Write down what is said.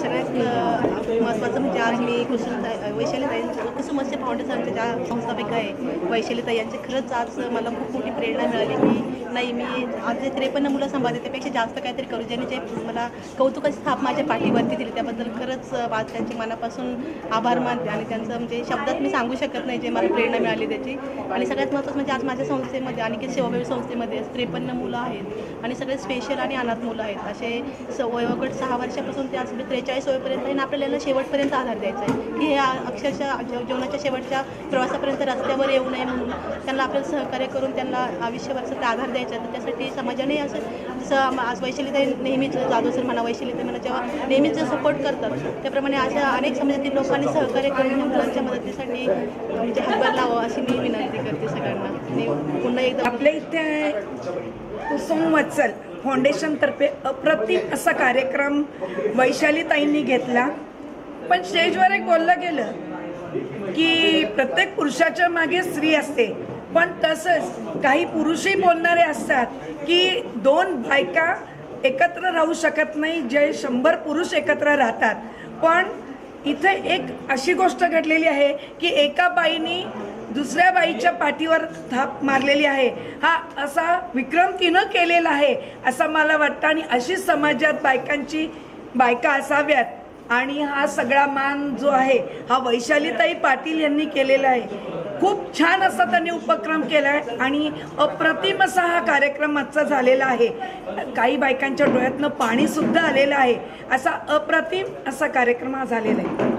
सगळ्यात महत्त्वाचं म्हणजे आज मी कुसुम वैशालीताई कुसुमस्य फाउंडेशनच्या ज्या संस्थापिका आहे वैशालीताई यांची खरंच आज मला खूप मोठी प्रेरणा मिळाली की नाही मी आज जे त्रेपन्न मुलं सांभाळते त्यापेक्षा जास्त काहीतरी करू ज्यांनी जे मला कौतुकाची स्थाप माझ्या पाठीवरती दिली त्याबद्दल खरंच आज त्यांची मनापासून आभार मानते आणि त्यांचं म्हणजे शब्दात मी सांगू शकत नाही जे मला प्रेरणा मिळाली त्याची. आणि सगळ्यात महत्त्वाचं म्हणजे आज माझ्या संस्थेमध्ये आणि की सेवाभावी संस्थेमध्ये त्रेपन्न मुलं आहेत आणि सगळे स्पेशल आणि अनाथ मुलं आहेत. असे स वयोगट सहा वर्षापासून ते आज त्रेचाळीस वयपर्यंत आणि आपल्याला शेवटपर्यंत आधार द्यायचा आहे. की हे अक्षरशः जेवणाच्या शेवटच्या प्रवासापर्यंत रस्त्यावर येऊ नये म्हणून त्यांना आपल्याला सहकार्य करून त्यांना आयुष्यभरचा ते आधार द्यायचा तर त्यासाठी समाजाने असं जसं आज वैशालीताई नेहमीच जाधव सर म्हणा वैशालीताई म्हणा जेव्हा नेहमीच जे सपोर्ट करतात त्याप्रमाणे अशा अनेक समाजातील लोकांनी सहकार्य करून या मुलांच्या मदतीसाठी म्हणजे हातभार लावा अशी मी विनंती करते सगळ्यांना. आणि पुन्हा एकदा आपल्या इथे कुसुम वत्सल. फाउंडेशनतर्फे अप्रतिम असा कार्यक्रम वैशालीताईंनी घेतला. पण स्टेजवर एक बोललं गेलं की प्रत्येक पुरुषाच्या मागे स्त्री असते. पण तसंच काही पुरुषही बोलणारे असतात की दोन बायका एकत्र राहू शकत नाही जे शंभर पुरुष एकत्र राहतात. पण इथे एक अशी गोष्ट घडलेली आहे की एका बाईनी दुसऱ्या बाईच्या पाठीवर थाप मारलेली आहे. हा असा विक्रम तिनं केलेला आहे असं मला वाटतं. आणि अशीच समाजात बायकांची बायका असाव्यात. आणि हा सगळा मान जो आहे हा वैशालीताई पाटील यांनी केलेला आहे. खूप छान असा त्यांनी उपक्रम केला आहे आणि अप्रतिम असा हा कार्यक्रम आजचा झालेला आहे. काही बायकांच्या डोळ्यातनं पाणीसुद्धा आलेलं आहे. असा अप्रतिम असा कार्यक्रम हा झालेला आहे.